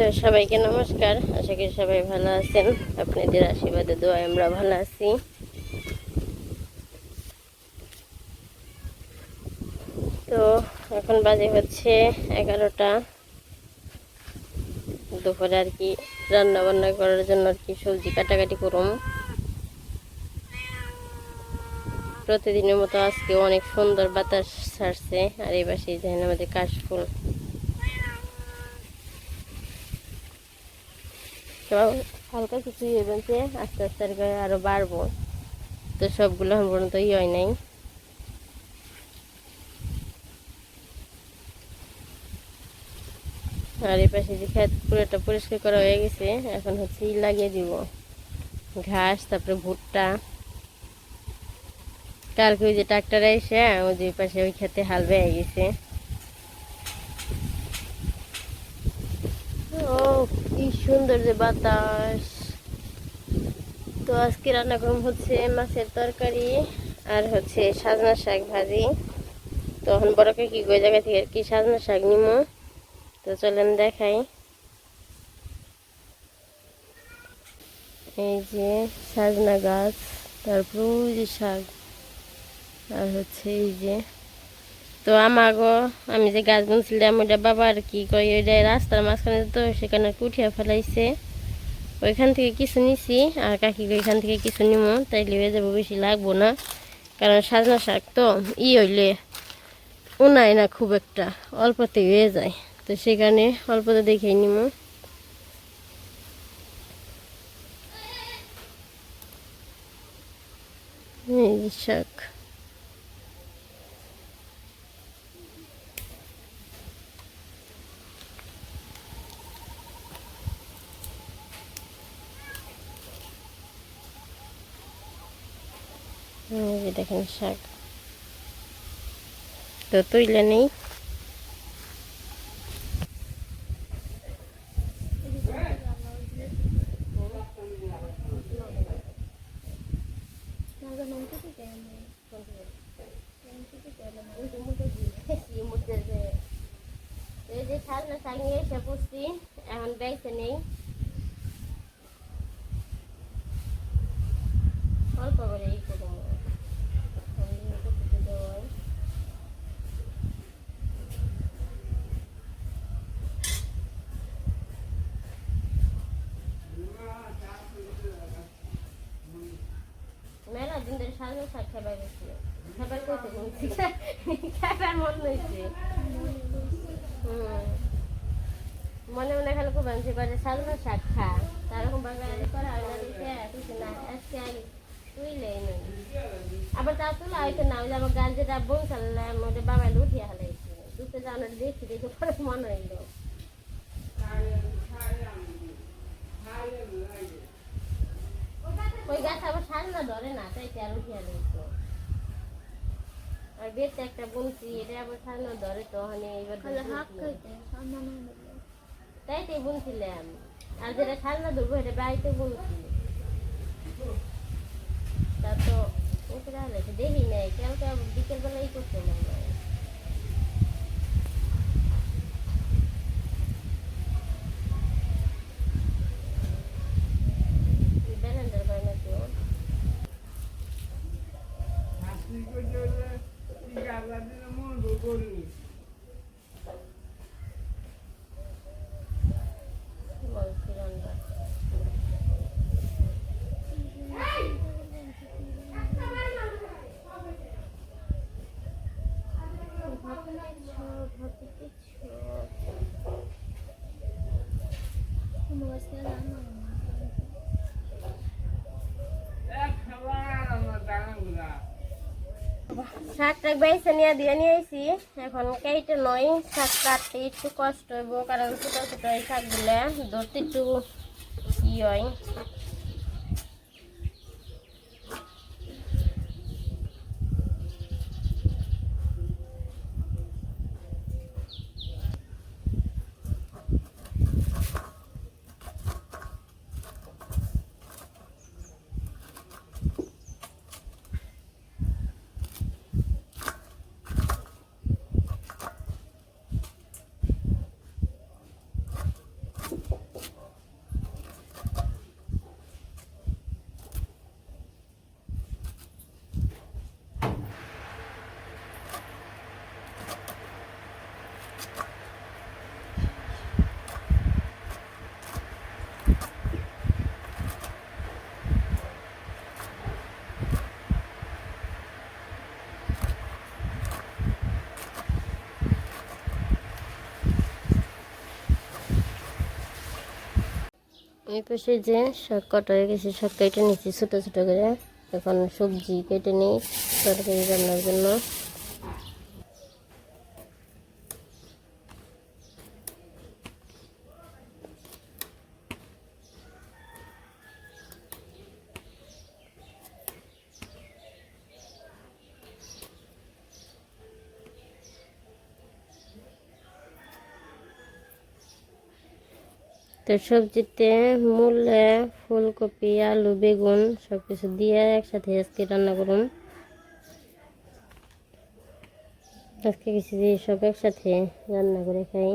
তো সবাইকে নমস্কার। আশা করি সবাই ভালো আছেন। আপনাদের আশীর্বাদে, দোয়ায় আমরা ভালো আছি। তো এখন বাজে হচ্ছে এগারোটা। দুপুরে আর কি রান্না বান্না করার জন্য আর কি সবজি কাটাকাটি করুম। প্রতিদিনের মতো আজকে অনেক সুন্দর বাতাস ছাড়ছে, আর এই পাশে দেখেন আমাদের কাশফুল। তো হালকা কিছু ইয়ে বলছে আস্তে আস্তে করে আরও বাড়বো। তো সবগুলো এখন পর্যন্ত ই হয় নাই। আর এই পাশে যে খেত পুরোটা পরিষ্কার করা হয়ে গেছে, এখন হচ্ছে ই লাগিয়ে দিব। ঘাস, তারপরে ভুট্টা। কালকে ওই যে ট্রাক্টর এসে, ওই যে পাশে ওই খেতে হাল বেয়ে গেছে ও কি সুন্দর যে বাতাস। তো আজকে রান্না করম হচ্ছে মাছের তরকারি আর হচ্ছে সাজনা শাক ভাজি। তো এখন বড়কে কি ওই জায়গা থেকে আর কি সাজনা শাক নিমো। তো চলেন দেখাই। এই যে সাজনা গাছ, তারপর ওই যে শাক। আর হচ্ছে এই যে তো আমাগো, আমি যে গাছ বুনছিলাম, ওইটা বাবা আর কি কই ওইটা রাস্তার মাঝখানে তো সেখানে কুঠিয়া ফেলাইছে। ওইখান থেকে কিছু নিছি, আর কাকি ওইখান থেকে কিছু নিমো, তাইলে হয়ে যাব, বেশি লাগবো না। কারণ সাজনা শাক তো ই হইলে উনায় না খুব একটা অল্পতে হয়ে যায়। তো সেখানে অল্পতে দেখেই নিমো। শাক। দেখেন শাক। তো তৈলে নেই এই যে সাজনা শাক নিয়ে এসে পড়ছি এখন বেঁচে নেই অল্প করে এই করব সাজনা শাক খাবার গেছিল খাবার করতে বলছি। খাবার মন হয়েছে। মনে মনে খালি খুব আনছি করে সাজনা শাক খা তারকম বাগান করা না দেখে কিছু না। আজকে আগে তুইলে আবার তা তুলা হয়তো না যে আমার গাছ যেটা বোন চালাম ওটা বাবাই উঠিয়ে হালাইছে। দুটো জানার দেখছি দেখে পরে মনে হইল। ওই গাছ আবার সাজনা ধরে না তাই আর উঠিয়ে হালাইছো আর বেতে একটা বুনছি এটা আবার সাজনা ধরে তো মানে এবার তাই তো বুনছিলাম আর যেটা সাজনা ধরবো এটা বাড়িতে বুনছি তা তো হালাইছে দেখি নাই কালকে বিকেলবেলা ই করতে মনে হয় বেলেন্ডার করে না তো বলছি রান্না শাকটা বাইসে নিয়ে দিয়ে নিয়ে আইসি এখন কেটে নয়, শাক কাটতে একটু কষ্ট হইব, কারণ ছোট ছোট এই শাকগুলো ধরতে একটু ই হয়। এই পাশে যে শাক কাটা হয়ে গেছে, শাক কেটে নিচ্ছি ছোটো ছোটো করে। এখন সবজি কেটে নিই, তরকারি রান্নার জন্য। তো সবজিতে মূলে, ফুলকপি, আলু, বেগুন সব কিছু দিয়ে একসাথে আজকে রান্না করুন। আজকে কিছু দিয়ে সব একসাথে রান্না করে খাই।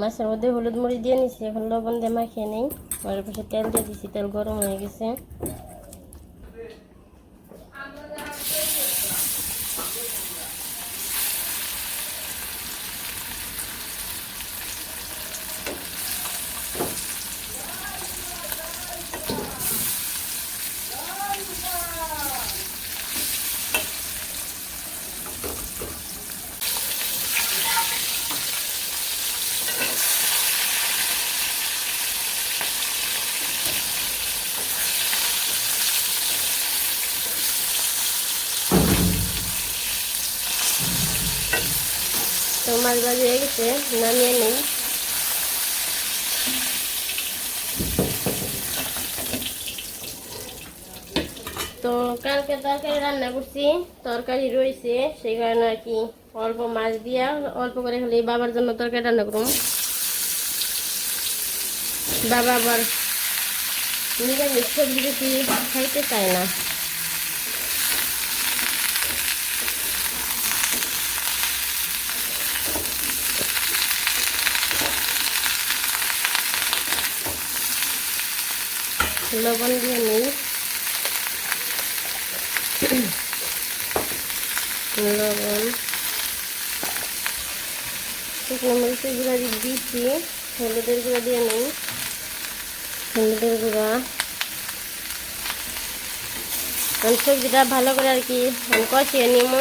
মাছের মধ্যে হলুদ মরিচ দিয়ে নিছি, এখন লবণ দিয়ে মাখিয়ে নেই। আর পাশে তেল দিয়ে দিছি, তেল গরম হয়ে গেছে। মাছ ভাজি হয়ে গেছে নামিয়ে নেই। তো কালকে তরকারি রান্না করছি, তরকারি রয়েছে, সেই কারণে আর কি অল্প মাছ দিয়া অল্প করে খালি বাবার জন্য তরকারি রান্না করুন বাবা আবার নিরামিষ সবজি বেশি খাইতে চায় না। লবণ দিয়ে নিই। লবণ। শুকনো মরিচের গুঁড়া দিচ্ছি হলুদের গুঁড়া দিয়ে নিই। হলুদের গুঁড়া। সবজিটা ভালো করে আর কি কষিয়ে নিব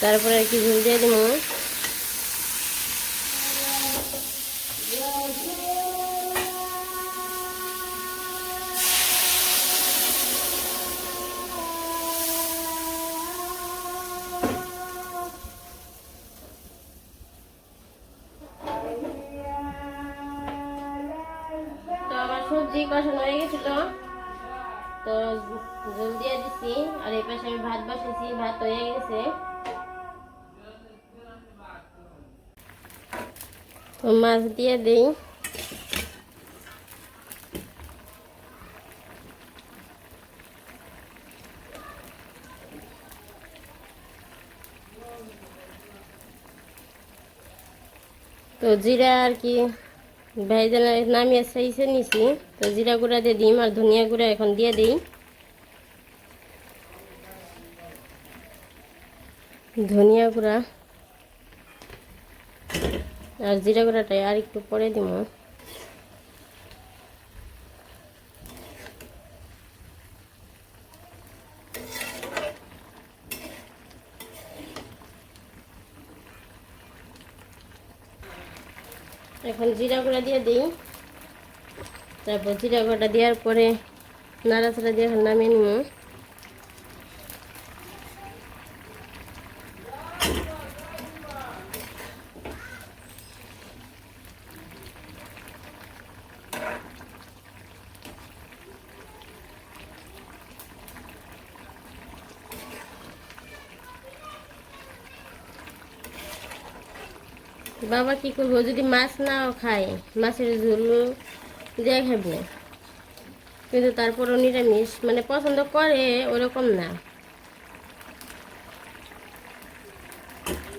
তারপরে আর কি ঝুল দিয়ে দিব সবজি কষানো হয়ে গেছিল তো। জল দিয়ে দিছি, আর এই পাশে আমি ভাত বসেছি, ভাত হয়ে গেছে। মাছ দিয়ে দিই। তো জিরা আর কি ভেজে নামিয়ে সাইসে নিছি। তো জিরা গুঁড়া দিয়ে দিই আর ধনিয়া গুঁড়া এখন দিয়ে দিই। ধনিয়া গুঁড়া। আর জিরা গুঁড়াটা আর একটু পরে দিব এখন জিরা গুঁড়া দিয়ে দিই। তারপর জিরা গুঁড়া দেওয়ার পরে নাড়াচাড়া দিয়ে এখন নামিয়ে নিব। বাবা কি করব? যদি মাছ নাও খায় মাছের ঝোল দিয়ে খাব। কিন্তু তারপরও নিরামিষ মানে পছন্দ করে ওরকম না।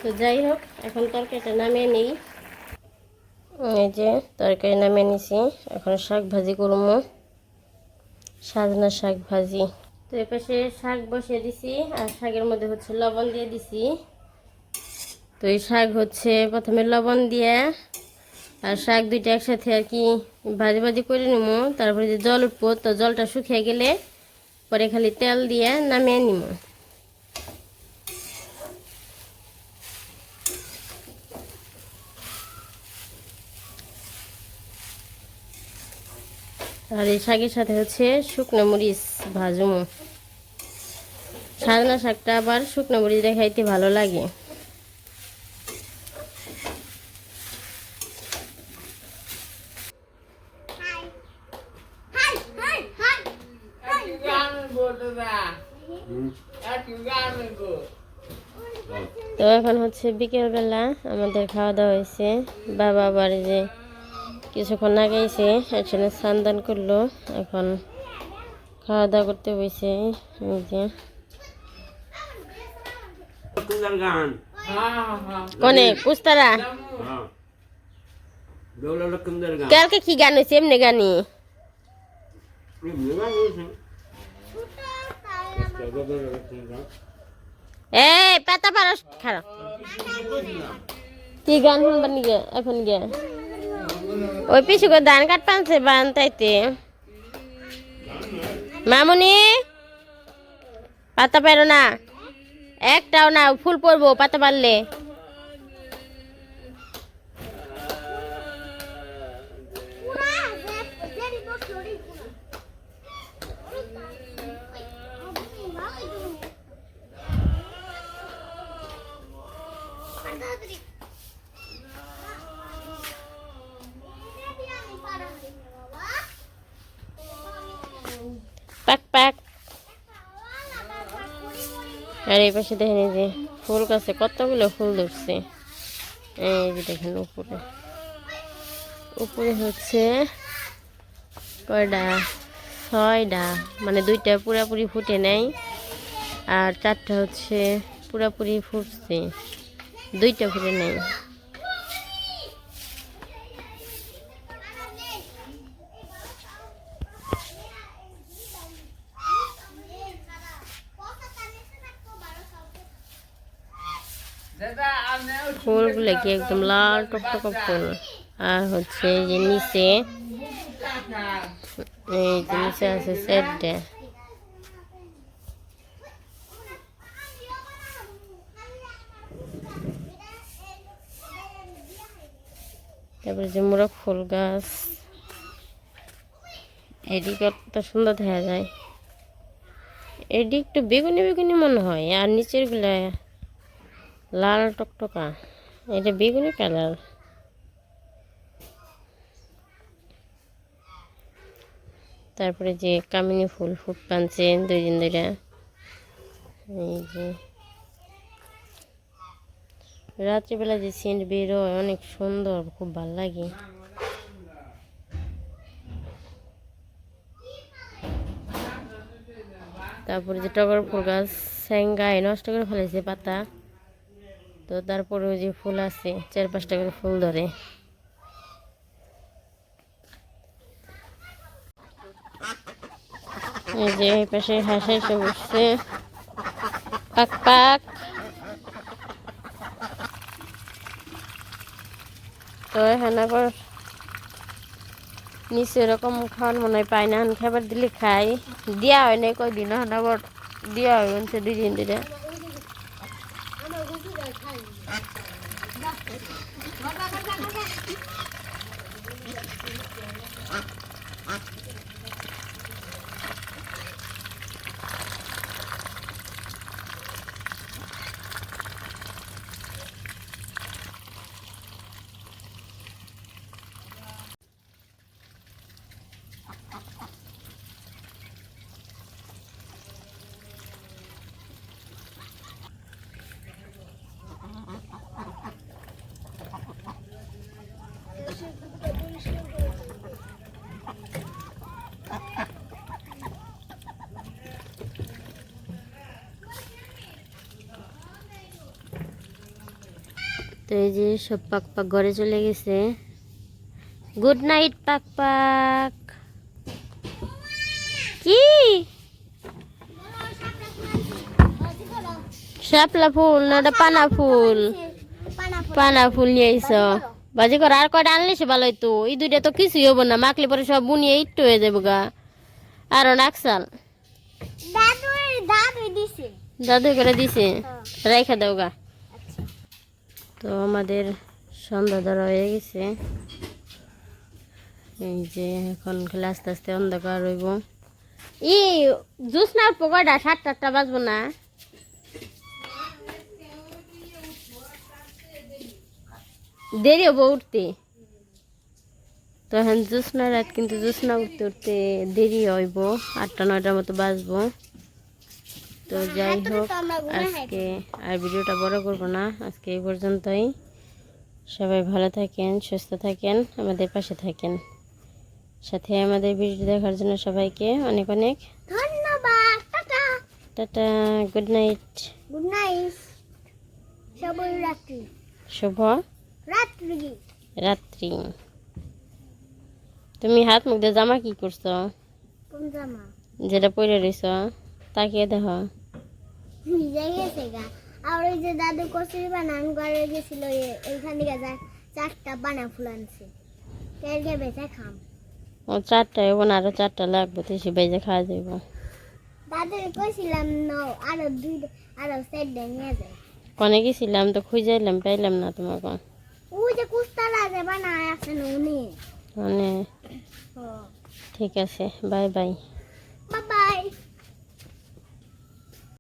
তো যাই হোক, এখন তরকারিটা নামিয়ে নেই। এই যে তরকারি নামিয়ে নিছি। এখন শাক ভাজি করব। সাজনা শাক ভাজি। তো এ পাশে শাক বসিয়ে দিছি, আর শাকের মধ্যে হচ্ছে লবণ দিয়ে দিছি। তো এই শাক হচ্ছে প্রথমে লবণ দিয়ে আর শাক দুইটা একসাথে আর কি ভাজি ভাজি করে নিব তারপরে যে জল উঠবো, তো জলটা শুকিয়ে গেলে পরে খালি তেল দিয়ে নামিয়ে নিব আর এই শাকের সাথে হচ্ছে শুকনো মরিচ ভাজুমো। সাজনা শাকটা আবার শুকনো মরিচ দিয়ে খাইতে ভালো লাগে। তো এখন হচ্ছে বিকেলবেলা আমাদের খাওয়া দাওয়া হয়েছে। বাবা আবার যে কিছুক্ষণ আগে এসে একসাথে স্নান করল এখন খাওয়া দাওয়া করতে বসে এই যে। কনে কুস্তারা? হ্যাঁ। দৌড়ালো কালকে কি গান হয়েছে? এমনি গানি গান হয়েছে। এই পাতা পারস খারাপ কি গান এখন গিয়ে ওই ধান বান তাইতে মামুনি, পাতা পারো না। একটাও না, ফুল পরবো পাতা পারলে। পাক পাক। আর এই পাশে দেখেন এই যে ফুল গাছে কতগুলো ফুল ধরছে। এই যে দেখেন উপরে। উপরে হচ্ছে কয়টা ছয়টা মানে দুইটা পুরাপুরি ফুটে নেই। আর চারটা হচ্ছে পুরাপুরি ফুটছে। দুইটা ফুটে নেই। ফুলগুলো কি একদম লাল টকটকা ফুল। আর হচ্ছে যে নিচে এই যে নিচে আছে সেটটা। তারপরে যে মোরগ ফুল গাছ। এদিকে কত সুন্দর দেখা যায়। এদিক একটু বেগুনি বেগুনি মনে হয়, আর নিচেরগুলা লাল টকটকা। এটা বেগুনি কালার। তারপরে যে কামিনী ফুল, ফুট পানছে দুই দিন ধরে এই যে। রাত্রিবেলা যে সেন্ট বেরোয় অনেক সুন্দর, খুব ভালো লাগে। তারপরে যে টগর ফুল গাছ স্যাঙ্গায় নষ্ট করে ফেলেছে পাতা। তো তারপরে ওই যে ফুল আছে, চার পাঁচটা করে ফুল ধরে। এই যে এই পাশে হাঁস এসে বসছে। পাক পাক। তো এখানে আবার নিচে এরকম খাওয়ার মনে হয় পায় না খাবার দিলে খাই দিয়া হয় না কয়দিন, এখন আবার দিয়া হয় দুই দিন দিলে 看一下看一下看一下看一下 তো এই যে সব পাক পাক ঘরে চলে গেছে। গুড নাইট পাক পাক কি? শাপলা ফুল না ওটা পানা ফুল? পানা ফুল নিয়ে আইস বাজি করে আর কয়টা আনলে সে ভালো হইতো এই দুইটা তো কিছুই হব না মাখলে পরে সব বুনিয়ে একটু হয়ে যাব গা। আরও নাকসাল দাদু দাদু দিছে। দাদু করে দিছে? হ্যাঁ। রেখে দাও গা। তো আমাদের সন্ধ্যা ধরা হয়ে গেছে। এই যে এখন খালি আস্তে আস্তে অন্ধকার রইব ই, জুসনার পকোড়া সাতটা আটটা বাজবো না। দেরি হব উঠতে। তো এখন জুসনা রাত, কিন্তু জুসনা উঠতে উঠতে দেরি হইব। আটটা, নয়টার মতো বাজবো। তো যাই হোক আজকে আর ভিডিওটা বড় করব না। আজকে এই পর্যন্তই। সবাই ভালো থাকেন সুস্থ থাকেন আমাদের পাশে থাকেন। সাথে আমাদের ভিডিও দেখার জন্য সবাইকে অনেক অনেক ধন্যবাদ। Tata. Tata good night good night শুভ রাত্রি। শুভ রাত্রি। রাত্রি। তুমি হাত মুখ দিয়ে জামা কি করছ? কোন জামা? যেটা পরে রইছ। তাকিয়ে দেখো ভিজে গেছে গা। আর ওই যে দাদু কচুরি বানান ঘরে গেছিল এইখান থেকে যা- চারটা বানা ফুল আনছে। কেরকে বেঁচে খাম। ও চারটা না আরও চারটা লাগবে তো সে বেজে খাওয়া যাইব। দাদুর কইছিলাম ন আরও দুই আরও চারটা নিয়ে যায় কনে গেছিলাম তো খুঁজাইলাম পাইলাম না তোমাকে ওই যে কুস্তালা যে বানায় আছে না উনি। মানে ঠিক আছে বাই। Bye bye.